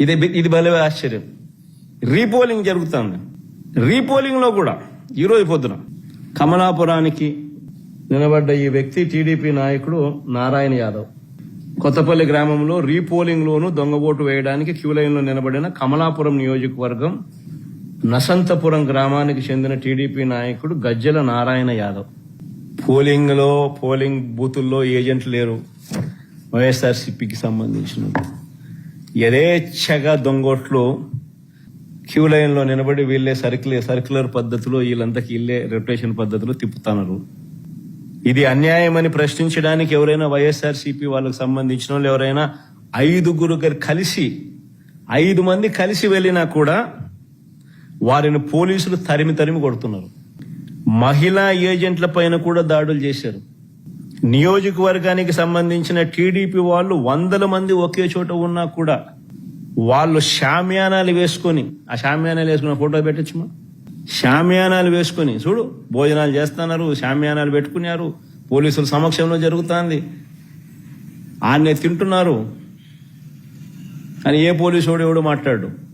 ఇది ఇది భలే ఆశ్చర్యం. రీపోలింగ్ జరుగుతుంది. రీపోలింగ్లో కూడా ఈరోజు పొద్దున కమలాపురానికి నిలబడ్డ ఈ వ్యక్తి టీడీపీ నాయకుడు నారాయణ యాదవ్. కొత్తపల్లి గ్రామంలో రీపోలింగ్ లోను దొంగబోటు వేయడానికి క్యూ లైన్లో నిలబడిన కమలాపురం నియోజకవర్గం నసంతపురం గ్రామానికి చెందిన టీడీపీ నాయకుడు గజ్జల నారాయణ యాదవ్. పోలింగ్లో పోలింగ్ బూతుల్లో ఏజెంట్లు లేరు. వైఎస్ఆర్సీపీకి సంబంధించిన యథేచ్ఛగా దొంగోట్లు క్యూ లైన్లో నిలబడి వీళ్ళే సర్క్యులర్ సర్క్యులర్ పద్ధతిలో వీళ్ళంతకి ఇల్లే రొటేషన్ పద్ధతిలో తిప్పుతున్నారు. ఇది అన్యాయమని ప్రశ్నించడానికి ఎవరైనా వైఎస్ఆర్సీపీ వాళ్ళకి సంబంధించిన వాళ్ళు ఎవరైనా ఐదుగురు గారు కలిసి ఐదు మంది కలిసి వెళ్ళినా కూడా వారిని పోలీసులు తరిమి తరిమి కొడుతున్నారు. మహిళా ఏజెంట్ల పైన కూడా దాడులు చేశారు. నియోజకవర్గానికి సంబంధించిన టీడీపీ వాళ్ళు వందల మంది ఒకే చోట ఉన్నా కూడా వాళ్ళు షామ్యానాలు వేసుకొని ఆ షామ్యానాలు వేసుకున్న ఫోటో పెట్టచ్చుమా? షామ్యానాలు వేసుకొని చూడు భోజనాలు చేస్తున్నారు షామ్యానాలు పెట్టుకున్నారు పోలీసుల సమక్షంలో జరుగుతుంది. ఆన్నే తింటున్నారు. కానీ ఏ పోలీసు వాడు ఎవడు మాట్లాడు?